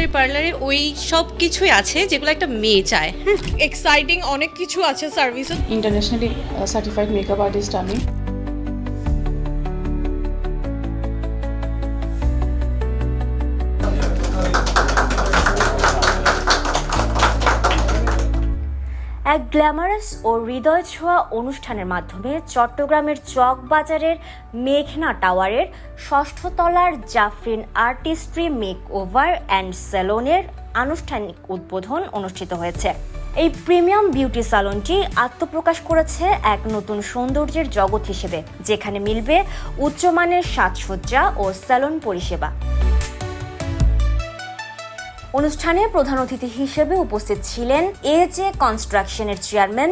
আমাদের পার্লারে ওই সব কিছুই আছে যেগুলো একটা মেয়ে চায়। হ্যাঁ এক্সাইটিং অনেক কিছু আছে সার্ভিসে ইন্টারন্যাশনালি সার্টিফাইড মেকআপ আর্টিস্ট আমি। এক গ্ল্যামারাস ও হৃদয় ছোঁয়া অনুষ্ঠানের মাধ্যমে চট্টগ্রামের চক বাজারের মেঘনা টাওয়ারের ষষ্ঠ তলার Jafrin artistry make over and সেলনের আনুষ্ঠানিক উদ্বোধন অনুষ্ঠিত হয়েছে। এই প্রিমিয়াম বিউটি সালনটি আত্মপ্রকাশ করেছে এক নতুন সৌন্দর্যের জগৎ হিসেবে, যেখানে মিলবে উচ্চমানের সাজসজ্জা ও স্যালন পরিষেবা। অনুষ্ঠানে প্রধান অতিথি হিসেবে উপস্থিত ছিলেন এজে কনস্ট্রাকশনের চেয়ারম্যান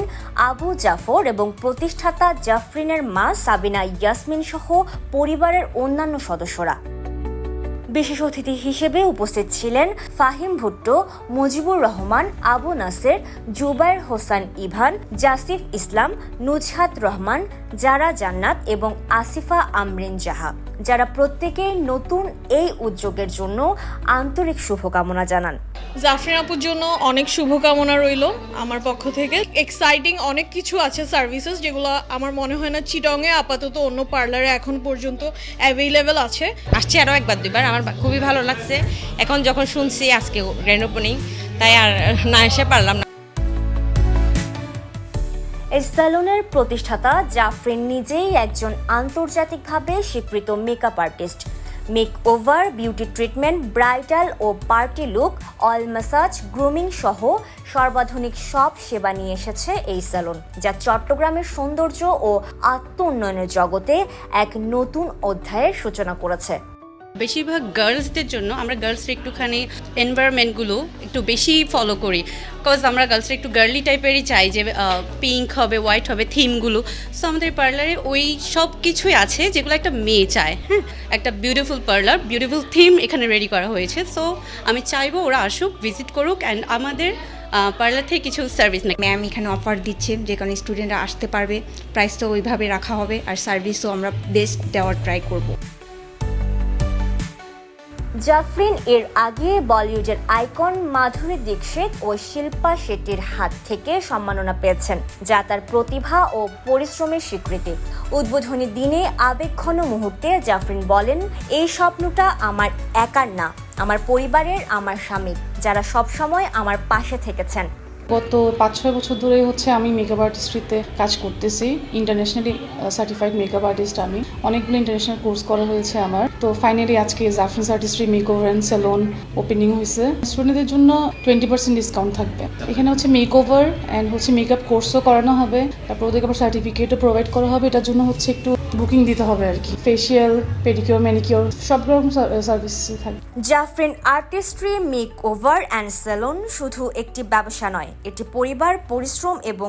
আবু জাফর এবং প্রতিষ্ঠাতা জাফরিনের মা সাবিনা ইয়াসমিন সহ পরিবারের অন্যান্য সদস্যরা। বিশেষ অতিথি হিসেবে উপস্থিত ছিলেন ফাহিম ভুট্টো, মুজিবুর রহমান, আবু নাসের, জুবাইর হোসান ইভান, জাসিফ ইসলাম, নুজহাত রহমান জারা জান্নাত এবং আসিফা আমরিন জাহা, যারা প্রত্যেকে নতুন এই উদ্যোগের জন্য আন্তরিক শুভকামনা জানান। জাফরিন আপুর জন্য অনেক শুভকামনা রইল আমার পক্ষ থেকে। এক্সাইটিং অনেক কিছু আছে সার্ভিসেস যেগুলো আমার মনে হয় না চিটংয়ে আপাতত অন্য পার্লারে এখন পর্যন্ত অ্যাভেলেবেল আছে। আসছে আরও একবার দুইবার। আমার খুবই ভালো লাগছে। এখন যখন শুনছি আজকে গ্র্যান্ড ওপেনিং তাই আর না এসে পারলাম না। এই স্যালনের প্রতিষ্ঠাতা জাফরিন নিজেই একজন আন্তর্জাতিকভাবে স্বীকৃত makeup artist make over beauty treatment bridal ও party look oil massage grooming সহ সর্বাধুনিক সব সেবা নিয়ে এসেছে এই স্যালন যা চট্টগ্রামের সৌন্দর্য ও আত্ম উন্নয়নের জগতে এক নতুন অধ্যায়ের সূচনা করেছে। বেশিরভাগ গার্লসদের জন্য আমরা গার্লসরা একটুখানি এনভায়রনমেন্টগুলো একটু বেশি ফলো করি। বিকজ আমরা গার্লসরা একটু গার্লি টাইপেরই চাই যে পিঙ্ক হবে হোয়াইট হবে থিমগুলো সো আমাদের পার্লারে ওই সব কিছুই আছে যেগুলো একটা মেয়ে চায় হ্যাঁ? একটা বিউটিফুল পার্লার বিউটিফুল থিম এখানে রেডি করা হয়েছে। সো আমি চাইব ওরা আসুক ভিজিট করুক অ্যান্ড আমাদের পার্লার থেকে কিছু সার্ভিস নেই ম্যাম এখানে অফার দিচ্ছে যে কারণে স্টুডেন্টরা আসতে পারবে। প্রাইসটা ওইভাবে রাখা হবে আর সার্ভিসও আমরা বেস্ট দেওয়ার ট্রাই করব। জাফরিন এর আগে বলিউডের আইকন মাধুরী দীক্ষিত ও শিল্পা শেট্টির হাত থেকে সম্মাননা পেয়েছেন, যা তার প্রতিভা ও পরিশ্রমের স্বীকৃতি। উদ্বোধনী দিনে আবেগঘন মুহূর্তে জাফরিন বলেন, এই স্বপ্নটা আমার একার না, আমার পরিবারের, আমার স্বামী যারা সবসময় আমার পাশে থেকেছেন। গত পাঁচ ছয় বছর ধরে হচ্ছে আমি মেকআপ আর্টিস্ট্রিতে কাজ করতেছি। ইন্টারন্যাশনালি সার্টিফাইড মেকআপ আর্টিস্ট আমি। অনেকগুলো ইন্টারন্যাশনাল কোর্স করা হয়েছে আমার। তো ফাইনালি আজকে Zafrin's artistry makeover and salon opening হয়েছে। স্টুডেন্টদের জন্য টোয়েন্টি পার্সেন্ট ডিসকাউন্ট থাকবে। এখানে হচ্ছে মেকওভার অ্যান্ড হচ্ছে মেকআপ কোর্সও করানো হবে। তারপর ওদেরকে আবার সার্টিফিকেটও প্রোভাইড করা হবে। এটার জন্য হচ্ছে একটু বুকিং দিতে হবে আর কি। ফেসিয়াল পেডিকিওর ম্যানিকিওর সব রকম সার্ভিস থাকবে। Jafrin artistry make over and salon শুধু একটি ব্যবসা নয়। এটি পরিবার, পরিশ্রম এবং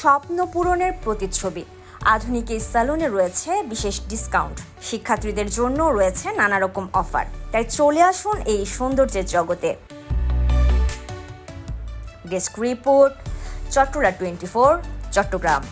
স্বপ্ন পূরণের প্রতিচ্ছবি। আধুনিক এই স্যালুনে রয়েছে বিশেষ ডিসকাউন্ট শিক্ষার্থীদের জন্য রয়েছে নানা রকম অফার তাই চলে আসুন এই সৌন্দর্যের জগতে। Desk report Chattogram twenty four Chattogram